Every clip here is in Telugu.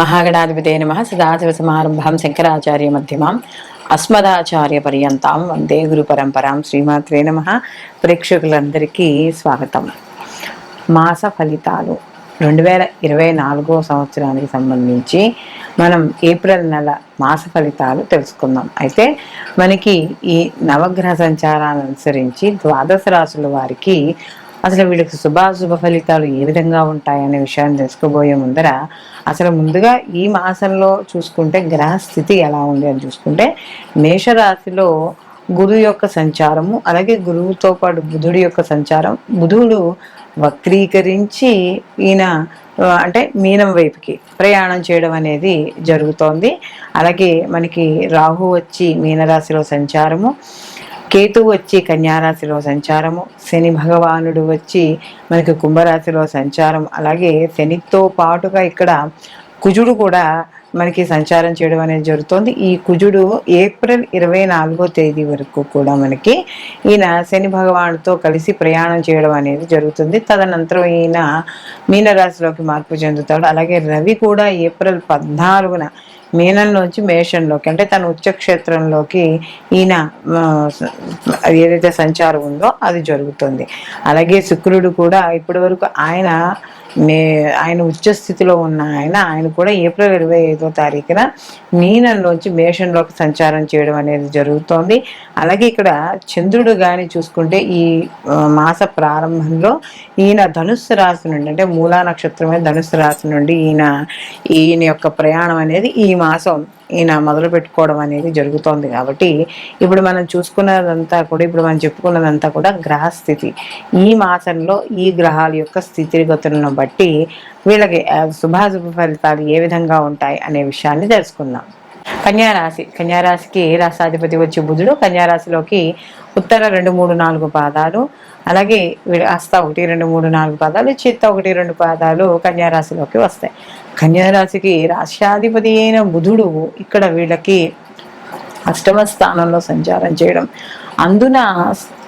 మహాగణాధిపతే నమ. సదాశివ సమారంభం శంకరాచార్య మధ్యమాం. అస్మదాచార్య పర్యంతం వందే గురు పరంపరాం శ్రీమాత్రే నమ. ప్రేక్షకులందరికీ స్వాగతం. మాస ఫలితాలు. రెండు వేల ఇరవై నాలుగో సంవత్సరానికి సంబంధించి మనం ఏప్రిల్ నెల మాస ఫలితాలు తెలుసుకుందాం. అయితే మనకి ఈ నవగ్రహ సంచారాన్ని అనుసరించి ద్వాదశ రాశుల వారికి అసలు వీళ్ళకి శుభాశుభ ఫలితాలు ఏ విధంగా ఉంటాయనే విషయాన్ని తెలుసుకోబోయే ముందర అసలు ముందుగా ఈ మాసంలో చూసుకుంటే గ్రహ స్థితి ఎలా ఉంది అని చూసుకుంటే మేషరాశిలో గురువు యొక్క సంచారము అలాగే గురువుతో పాటు బుధుడి యొక్క సంచారం. బుధుడు వక్రీకరించి ఈయన అంటే మీనం వైపుకి ప్రయాణం చేయడం అనేది జరుగుతోంది. అలాగే మనకి రాహు వచ్చి మీనరాశిలో సంచారము. కేతు వచ్చి కన్యారాశిలో సంచారము. శని భగవానుడు వచ్చి మనకి కుంభరాశిలో సంచారం. అలాగే శనితో పాటుగా ఇక్కడ కుజుడు కూడా మనకి సంచారం చేయడం అనేది జరుగుతుంది. ఈ కుజుడు ఏప్రిల్ ఇరవై నాలుగో తేదీ వరకు కూడా మనకి ఈయన శని భగవానుడితో కలిసి ప్రయాణం చేయడం అనేది జరుగుతుంది. తదనంతరం ఈయన మీనరాశిలోకి మార్పు చెందుతాడు. అలాగే రవి కూడా ఏప్రిల్ పద్నాలుగున మీనంలోంచి మేషంలోకి అంటే తన ఉచ్చక్షేత్రంలోకి ఈయన ఏదైతే సంచారం ఉందో అది జరుగుతుంది. అలాగే శుక్రుడు కూడా ఇప్పటి వరకు ఆయన మే ఆయన ఉచ్చస్థితిలో ఉన్న ఆయన ఆయన కూడా ఏప్రిల్ ఇరవై ఐదో తారీఖున మీనంలోంచి మేషంలోకి సంచారం చేయడం అనేది జరుగుతోంది. అలాగే ఇక్కడ చంద్రుడు కానీ చూసుకుంటే ఈ మాస ప్రారంభంలో ఈయన ధనుస్సు రాశి నుండి అంటే మూలా నక్షత్రమే ధనుస్సు రాశి నుండి ఈయన ఈయన యొక్క ప్రయాణం అనేది ఈ మాసం ఈయన మొదలు పెట్టుకోవడం అనేది జరుగుతోంది కాబట్టి ఇప్పుడు మనం చూసుకున్నదంతా కూడా ఇప్పుడు మనం చెప్పుకున్నదంతా కూడా గ్రహస్థితి ఈ మాసంలో ఈ గ్రహాల యొక్క స్థితిగతులను బట్టి వీళ్ళకి శుభాశుభ ఫలితాలు ఏ విధంగా ఉంటాయి అనే విషయాన్ని తెలుసుకుందాం. కన్యారాశి. కన్యారాశికి రాష్ట్రాధిపతి వచ్చి బుధుడు? కన్యారాశిలోకి ఉత్తర రెండు మూడు నాలుగు పాదాలు అలాగే హస్త ఒకటి రెండు మూడు నాలుగు పాదాలు చిత్త ఒకటి రెండు పాదాలు కన్యారాశిలోకి వస్తాయి. కన్యారాశికి రాష్ట్రాధిపతి అయిన బుధుడు ఇక్కడ వీళ్ళకి అష్టమ స్థానంలో సంచారం చేయడం. అందున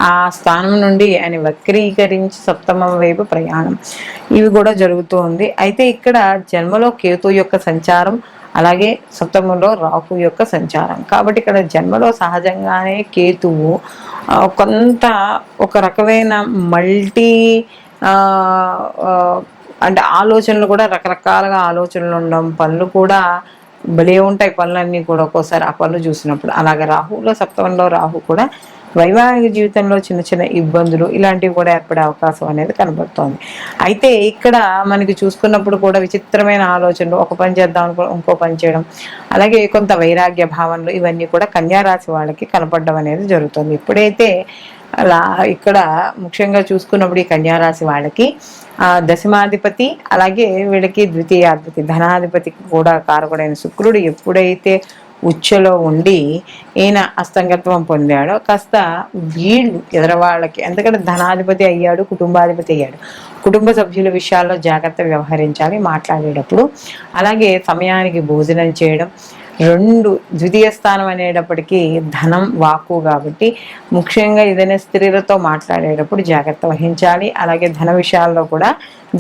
ఆ స్థానం నుండి ఆయన వక్రీకరించి సప్తమం వైపు ప్రయాణం. ఇవి కూడా జరుగుతూ ఉంది. అయితే ఇక్కడ జన్మలో కేతు యొక్క సంచారం అలాగే సప్తమంలో రాహు యొక్క సంచారం. కాబట్టి ఇక్కడ జన్మలో సహజంగానే కేతువు కొంత ఒక రకమైన మల్టీ అంటే ఆలోచనలు కూడా రకరకాలుగా ఆలోచనలు ఉండడం పనులు కూడా భలే ఉంటాయి పనులన్నీ కూడా ఒక్కోసారి ఆ పనులు చూసినప్పుడు. అలాగే రాహువులో సప్తమంలో రాహు కూడా వైవాహిక జీవితంలో చిన్న చిన్న ఇబ్బందులు ఇలాంటివి కూడా ఏర్పడే అవకాశం అనేది కనబడుతోంది. అయితే ఇక్కడ మనకి చూసుకున్నప్పుడు కూడా విచిత్రమైన ఆలోచనలు ఒక పని చేద్దాం అనుకో ఇంకో పని చేయడం అలాగే కొంత వైరాగ్య భావనలు ఇవన్నీ కూడా కన్యారాశి వాళ్ళకి కనపడడం అనేది జరుగుతుంది. ఇప్పుడైతే అలా ఇక్కడ ముఖ్యంగా చూసుకున్నప్పుడు ఈ కన్యారాశి వాళ్ళకి దశమాధిపతి అలాగే వీళ్ళకి ద్వితీయాధిపతి ధనాధిపతికి కూడా కారకుడైన శుక్రుడు ఎప్పుడైతే ఉచ్చలో ఉండి ఈయన అస్తంగత్వం పొందాడో కాస్త వీళ్ళు ఎదరవాళ్ళకి ఎందుకంటే ధనాధిపతి అయ్యాడు కుటుంబాధిపతి అయ్యాడు. కుటుంబ సభ్యుల విషయాల్లో జాగ్రత్త వ్యవహరించాలి మాట్లాడేటప్పుడు. అలాగే సమయానికి భోజనం చేయడం రెండు ద్వితీయ స్థానం అనేటప్పటికీ ధనం వాకు కాబట్టి ముఖ్యంగా ఏదైనా స్త్రీలతో మాట్లాడేటప్పుడు జాగ్రత్త వహించాలి. అలాగే ధన విషయాల్లో కూడా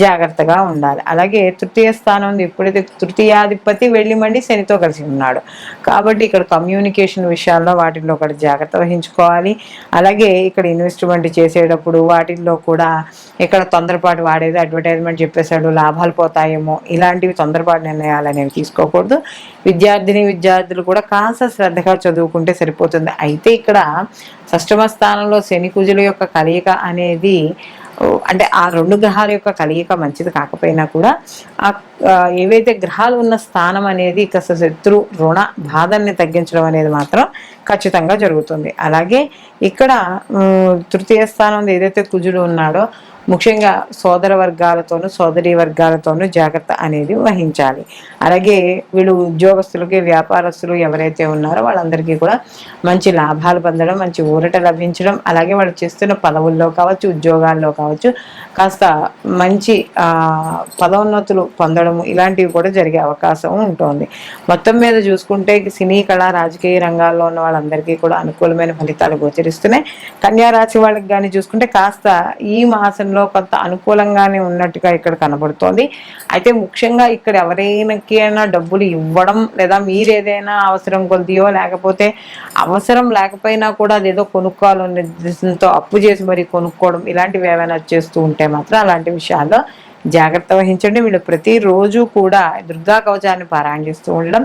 జాగ్రత్తగా ఉండాలి. అలాగే తృతీయ స్థానం ఇప్పుడైతే తృతీయాధిపతి వెళ్ళి మండి శనితో కలిసి ఉన్నాడు. కాబట్టి ఇక్కడ కమ్యూనికేషన్ విషయాల్లో వాటిల్లో ఒకటి జాగ్రత్త వహించుకోవాలి. అలాగే ఇక్కడ ఇన్వెస్ట్మెంట్ చేసేటప్పుడు వాటిల్లో కూడా ఇక్కడ తొందరపాటు వాడేది అడ్వర్టైజ్మెంట్ చెప్పేశాడు లాభాలు పోతాయేమో ఇలాంటివి తొందరపాటు నిర్ణయాలు అనేవి తీసుకోకూడదు. విద్యార్థిని విద్యార్థులు కూడా కాస్త శ్రద్ధగా చదువుకుంటే సరిపోతుంది. అయితే ఇక్కడ షష్టమ స్థానంలో శని కుజుల యొక్క కలయిక అనేది అంటే ఆ రెండు గ్రహాల యొక్క కలయిక మంచిది కాకపోయినా కూడా ఆ ఏవైతే గ్రహాలు ఉన్న స్థానం అనేది కాస్త శత్రు రుణ బాధల్ని తగ్గించడం అనేది మాత్రం ఖచ్చితంగా జరుగుతుంది. అలాగే ఇక్కడ తృతీయ స్థానం ఏదైతే కుజుడు ఉన్నాడో ముఖ్యంగా సోదర వర్గాలతోనూ సోదరి వర్గాలతోనూ జాగ్రత్త అనేది వహించాలి. అలాగే వీళ్ళు ఉద్యోగస్తులకి వ్యాపారస్తులు ఎవరైతే ఉన్నారో వాళ్ళందరికీ కూడా మంచి లాభాలు పొందడం మంచి ఊరట లభించడం అలాగే వాళ్ళు చేస్తున్న పదవుల్లో కావచ్చు ఉద్యోగాల్లో కావచ్చు కాస్త మంచి పదోన్నతులు పొందడం చేయడం ఇలాంటివి కూడా జరిగే అవకాశం ఉంటుంది. మొత్తం మీద చూసుకుంటే సినీ కళ రాజకీయ రంగాల్లో ఉన్న వాళ్ళందరికీ కూడా అనుకూలమైన ఫలితాలు గోచరిస్తున్నాయి. కన్యారాశి వాళ్ళకి కానీ చూసుకుంటే కాస్త ఈ మాసంలో కొంత అనుకూలంగానే ఉన్నట్టుగా ఇక్కడ కనబడుతోంది. అయితే ముఖ్యంగా ఇక్కడ ఎవరైనా డబ్బులు ఇవ్వడం లేదా మీరు ఏదైనా అవసరం కొద్దియో లేకపోతే అవసరం లేకపోయినా కూడా అదేదో కొనుక్కోవాలనే ఉద్దేశంతో అప్పు చేసి మరి కొనుక్కోవడం ఇలాంటివి ఏమైనా చేస్తూ ఉంటే మాత్రం అలాంటి విషయాల్లో జాగ్రత్త వహించండి. వీళ్ళు ప్రతిరోజు కూడా దుర్గా కవచాన్ని పారాయణ చేస్తూ ఉండడం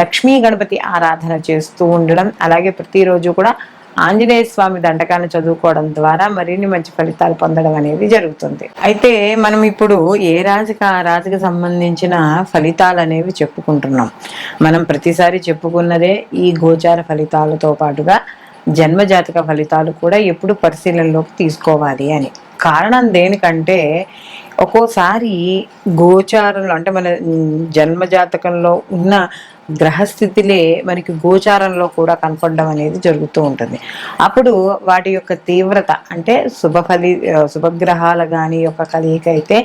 లక్ష్మీ గణపతి ఆరాధన చేస్తూ ఉండడం అలాగే ప్రతిరోజు కూడా ఆంజనేయ స్వామి దండకాన్ని చదువుకోవడం ద్వారా మరిన్ని మంచి ఫలితాలు పొందడం అనేది జరుగుతుంది. అయితే మనం ఇప్పుడు ఏ రాజుకి ఆ రాజుకి సంబంధించిన ఫలితాలు అనేవి చెప్పుకుంటున్నాం. మనం ప్రతిసారి చెప్పుకున్నదే ఈ గోచార ఫలితాలతో పాటుగా జన్మజాతక ఫలితాలు కూడా ఎప్పుడు పరిశీలనలోకి తీసుకోవాలి అని. కారణం దేనికంటే ఒక్కోసారి గోచారంలో అంటే మన జన్మజాతకంలో ఉన్న గ్రహస్థితిలే మనకి గోచారంలో కూడా కనపడడం అనేది జరుగుతూ ఉంటుంది. అప్పుడు వాటి యొక్క తీవ్రత అంటే శుభ ఫలి శుభగ్రహాల కానీ యొక్క కలయిక అయితే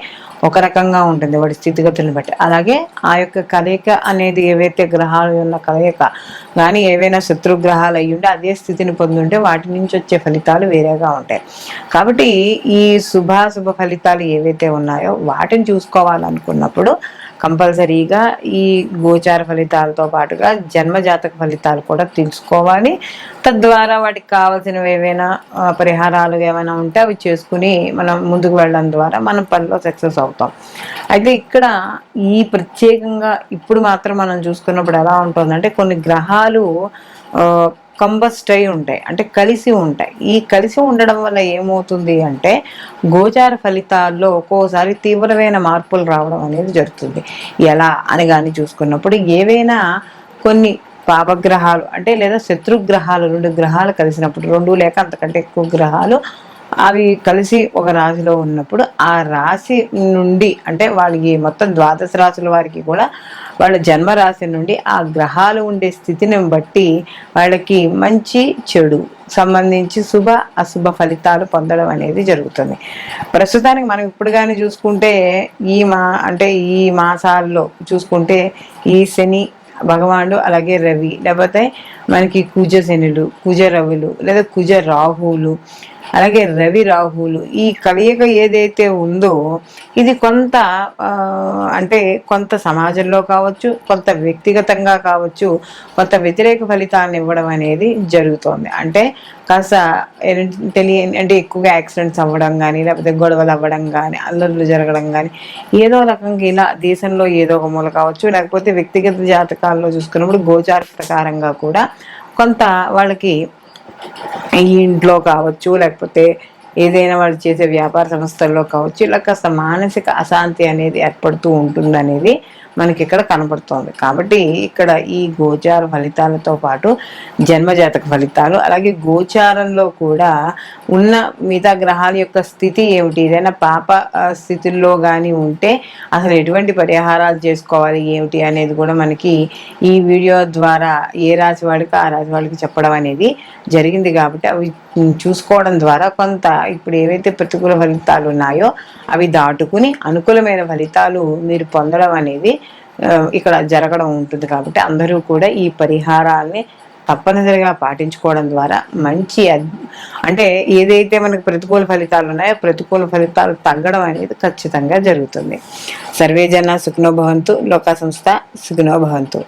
ఒక రకంగా ఉంటుంది వాడి స్థితిగతులను బట్టి. అలాగే ఆ యొక్క కలయిక అనేది ఏవైతే గ్రహాలు ఉన్న కలయిక కానీ ఏవైనా శత్రుగ్రహాలు అయ్యి ఉంటే అదే స్థితిని పొందుంటే వాటి నుంచి వచ్చే ఫలితాలు వేరేగా ఉంటాయి. కాబట్టి ఈ శుభాశుభ ఫలితాలు ఏవైతే ఉన్నాయో వాటిని చూసుకోవాలనుకున్నప్పుడు కంపల్సరీగా ఈ గోచార ఫలితాలతో పాటుగా జన్మజాతక ఫలితాలు కూడా తెలుసుకోవాలి. తద్వారా వాటికి కావాల్సినవి ఏవైనా పరిహారాలు ఏమైనా ఉంటే అవి చేసుకుని మనం ముందుకు వెళ్ళడం ద్వారా మనం పనిలో సక్సెస్ అవుతాం. అయితే ఇక్కడ ఈ ప్రత్యేకంగా ఇప్పుడు మాత్రం మనం చూసుకున్నప్పుడు ఎలా ఉంటుందంటే కొన్ని గ్రహాలు కంబస్ట్ అయి ఉంటాయి అంటే కలిసి ఉంటాయి. ఈ కలిసి ఉండడం వల్ల ఏమవుతుంది అంటే గోచార ఫలితాల్లో ఒక్కోసారి తీవ్రమైన మార్పులు రావడం అనేది జరుగుతుంది. ఎలా అని కానీ చూసుకున్నప్పుడు ఏవైనా కొన్ని పాపగ్రహాలు అంటే లేదా శత్రుగ్రహాలు రెండు గ్రహాలు కలిసినప్పుడు రెండు లేక అంతకంటే ఎక్కువ గ్రహాలు అవి కలిసి ఒక రాశిలో ఉన్నప్పుడు ఆ రాశి నుండి అంటే వాళ్ళకి మొత్తం ద్వాదశ రాశుల వారికి కూడా వాళ్ళ జన్మరాశి నుండి ఆ గ్రహాలు ఉండే స్థితిని బట్టి వాళ్ళకి మంచి చెడు సంబంధించి శుభ అశుభ ఫలితాలు పొందడం అనేది జరుగుతుంది. ప్రస్తుతానికి మనం ఇప్పుడు కానీ చూసుకుంటే ఈ మా అంటే ఈ మాసాల్లో చూసుకుంటే ఈ శని భగవానుడు అలాగే రవి లేకపోతే మనకి కుజ శనులు కుజ రవులు లేదా కుజ రాహువులు అలాగే రవి రాహులు ఈ కలయిక ఏదైతే ఉందో ఇది కొంత అంటే కొంత సమాజంలో కావచ్చు కొంత వ్యక్తిగతంగా కావచ్చు కొంత వ్యతిరేక ఫలితాలను ఇవ్వడం అనేది జరుగుతోంది. అంటే కాస్త తెలియని అంటే ఎక్కువగా యాక్సిడెంట్స్ అవ్వడం కానీ లేకపోతే గొడవలు అవ్వడం కానీ అల్లర్లు జరగడం కానీ ఏదో రకంగా ఇలా దేశంలో ఏదో ఒక మూల కావచ్చు లేకపోతే వ్యక్తిగత జాతకాల్లో చూసుకున్నప్పుడు గోచార ప్రకారంగా కూడా కొంత వాళ్ళకి ఈ ఇంట్లో కావచ్చు లేకపోతే ఏదైనా వాళ్ళు చేసే వ్యాపార సంస్థల్లో కావచ్చు ఇలా కాస్త మానసిక అశాంతి అనేది ఏర్పడుతూ ఉంటుంది అనేది మనకి ఇక్కడ కనపడుతోంది కాబట్టి ఇక్కడ ఈ గోచార ఫలితాలతో పాటు జన్మజాతక ఫలితాలు అలాగే గోచారంలో కూడా ఉన్న మిగతా గ్రహాల యొక్క స్థితి ఏమిటి? ఏదైనా పాప స్థితుల్లో కానీ ఉంటే అసలు ఎటువంటి పరిహారాలు చేసుకోవాలి? ఏమిటి అనేది కూడా మనకి ఈ వీడియో ద్వారా ఏ రాశి వాడికి ఆ రాశి వాడికి చెప్పడం అనేది జరిగింది కాబట్టి అవి చూసుకోవడం ద్వారా కొంత ఇప్పుడు ఏవైతే ప్రతికూల ఫలితాలు ఉన్నాయో అవి దాటుకుని అనుకూలమైన ఫలితాలు మీరు పొందడం అనేది ఇక్కడ జరగడం ఉంటుంది కాబట్టి అందరూ కూడా ఈ పరిహారాల్ని తప్పనిసరిగా పాటించుకోవడం ద్వారా మంచి అంటే ఏదైతే మనకు ప్రతికూల ఫలితాలు ఉన్నాయో ప్రతికూల ఫలితాలు తగ్గడం అనేది ఖచ్చితంగా జరుగుతుంది. సర్వేజన సుఖనోభవంతు లోక సంస్థ సుఖనోభవంతు